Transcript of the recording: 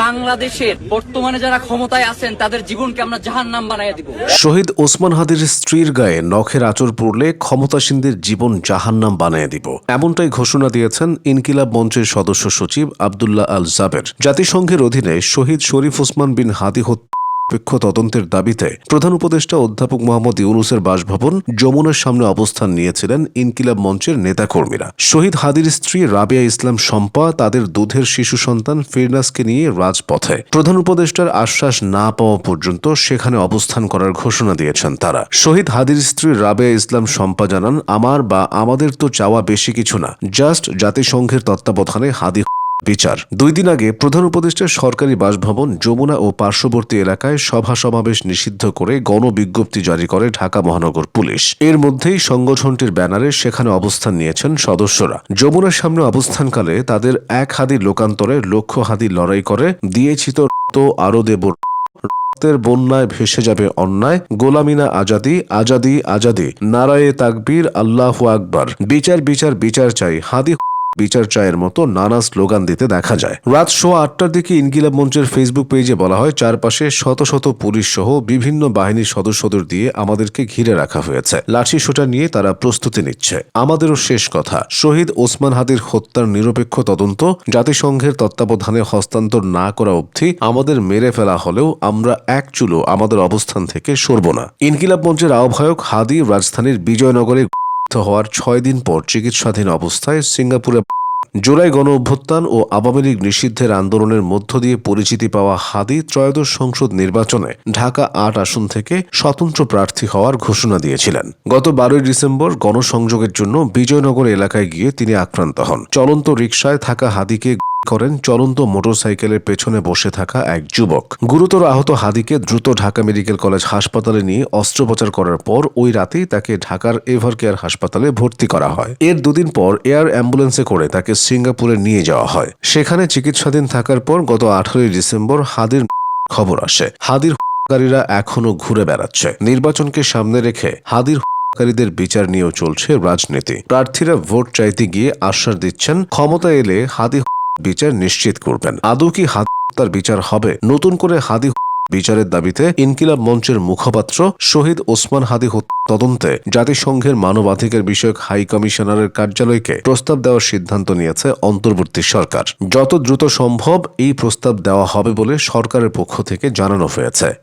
বাংলাদেশের বর্তমানে যারা ক্ষমতায় আছেন, তাদের জীবনকে আমরা জাহান নাম বানাইয়া দিব। শহীদ ওসমান হাদির স্ত্রীর গায়ে নখের আচর পড়লে ক্ষমতাসীনদের জীবন জাহান নাম বানিয়ে দিব। এমনটাই ঘোষণা দিয়েছেন ইনকিলাব মঞ্চের সদস্য সচিব আবদুল্লাহ আল জাবের। জাতিসংঘের অধীনে শহীদ শরীফ ওসমান বিন হাদি হত্যা নিরপেক্ষ তদন্তের দাবিতে প্রধান উপদেষ্টা অধ্যাপক মোহাম্মদ ইউনুসের বাসভবন যমুনার সামনে অবস্থান নিয়েছিলেন ইনকিলাব মঞ্চের নেতাকর্মীরা। শহীদ হাদির স্ত্রী রাবিয়া ইসলাম শম্পা তাদের দুধের শিশু সন্তান ফিরনাসকে নিয়ে রাজপথে। প্রধান উপদেষ্টার আশ্বাস না পাওয়া পর্যন্ত সেখানে অবস্থান করার ঘোষণা দিয়েছেন তারা। শহীদ হাদির স্ত্রী রাবেয়া ইসলাম শম্পা জানান, আমার বা আমাদের তো চাওয়া বেশি কিছু না। জাস্ট জাতিসংঘের তত্ত্বাবধানে হাদি বিচার। দুই দিন আগে প্রধান উপদেষ্টার সরকারি বাসভবন যমুনা ও পার্শ্ববর্তী এলাকায় সভা সমাবেশ নিষিদ্ধ করে গণবিজ্ঞপ্তি জারি করে ঢাকা মহানগর পুলিশ। এর মধ্যেই সংগঠনটির ব্যানারে সেখানে অবস্থান নিয়েছেন সদস্যরা। যমুনার সামনে অবস্থানকালে তাদের এক হাদি লোকান্তরে লক্ষ্য হাদি লড়াই করে দিয়েছি তো আরও দেব রক্তের বন্যায় ভেসে যাবে অন্যায়, গোলামিনা আজাদি আজাদি আজাদি, নারায়ে তাকবীর, আল্লাহ আকবার। বিচার বিচার বিচার চাই, হাদি বিচার চায়ের মতো নানা স্লোগান দিতে দেখা যায়। রাত সোয়া আটটার দিকে ইনকিলাব মঞ্চের ফেসবুক পেজে বলা হয়, চারপাশে শত শত পুলিশ সহ বিভিন্ন বাহিনীর সদস্যদের দিয়ে আমাদেরকে ঘিরে রাখা হয়েছে। লাঠি সোটা নিয়ে তারা প্রস্তুতি নিচ্ছে। আমাদেরও শেষ কথা, শহীদ ওসমান হাদির হত্যার নিরপেক্ষ তদন্ত, জাতিসংঘের তত্ত্বাবধানে হস্তান্তর না করা অবধি আমাদের মেরে ফেলা হলেও আমরা এক চুলো আমাদের অবস্থান থেকে সরব না। ইনকিলাব মঞ্চের আহ্বায়ক হাদি রাজধানীর বিজয়নগরে হওয়ার ছয় দিন পর চিকিৎসাধীন অবস্থায় সিঙ্গাপুরে জুলাই গণ অভ্যুত্থান ও আওয়ামী লীগ নিষিদ্ধের আন্দোলনের মধ্য দিয়ে পরিচিতি পাওয়া হাদি ত্রয়োদশ সংসদ নির্বাচনে ঢাকা আট আসন থেকে স্বতন্ত্র প্রার্থী হওয়ার ঘোষণা দিয়েছিলেন। গত বারোই ডিসেম্বর গণসংযোগের জন্য বিজয়নগর এলাকায় গিয়ে তিনি আক্রান্ত হন। চলন্ত রিকশায় থাকা হাদিকে করেন চলন্ত মোটরসাইকেলের পেছনে বসে থাকা এক যুবক। গুরুতর আহত হাদিকে দ্রুত ঢাকা মেডিকেল কলেজ হাসপাতালে নিয়ে অস্ত্রোপচার করার পর ওই রাতেই তাকে ঢাকার এভার কেয়ার হাসপাতালে ভর্তি করা হয়। এর দুদিন পর এয়ার অ্যাম্বুলেন্সে করে তাকে সিঙ্গাপুরে নিয়ে যাওয়া হয়। সেখানে চিকিৎসাধীন থাকার পর গত আঠারোই ডিসেম্বর হাদির খবর আসে। হাদির হত্যাকারীরা এখনও ঘুরে বেড়াচ্ছে। নির্বাচনকে সামনে রেখে হাদির হত্যাকারীদের বিচার নিয়েও চলছে রাজনীতি। প্রার্থীরা ভোট চাইতে গিয়ে আশ্বাস দিচ্ছেন ক্ষমতা এলে হাদি বিচার নিশ্চিত করবেন। আদৌ কি হাদি হত্যার বিচার হবে? নতুন করে হাদি বিচারের দাবিতে ইনকিলাব মঞ্চের মুখপাত্র শহীদ ওসমান হাদি তদন্তে জাতিসংঘের মানবাধিকার বিষয়ক হাই কমিশনারের কার্যালয়কে প্রস্তাব দেওয়ার সিদ্ধান্ত নিয়েছে অন্তর্বর্তী সরকার। যত দ্রুত সম্ভব এই প্রস্তাব দেওয়া হবে বলে সরকারের পক্ষ থেকে জানানো হয়েছে।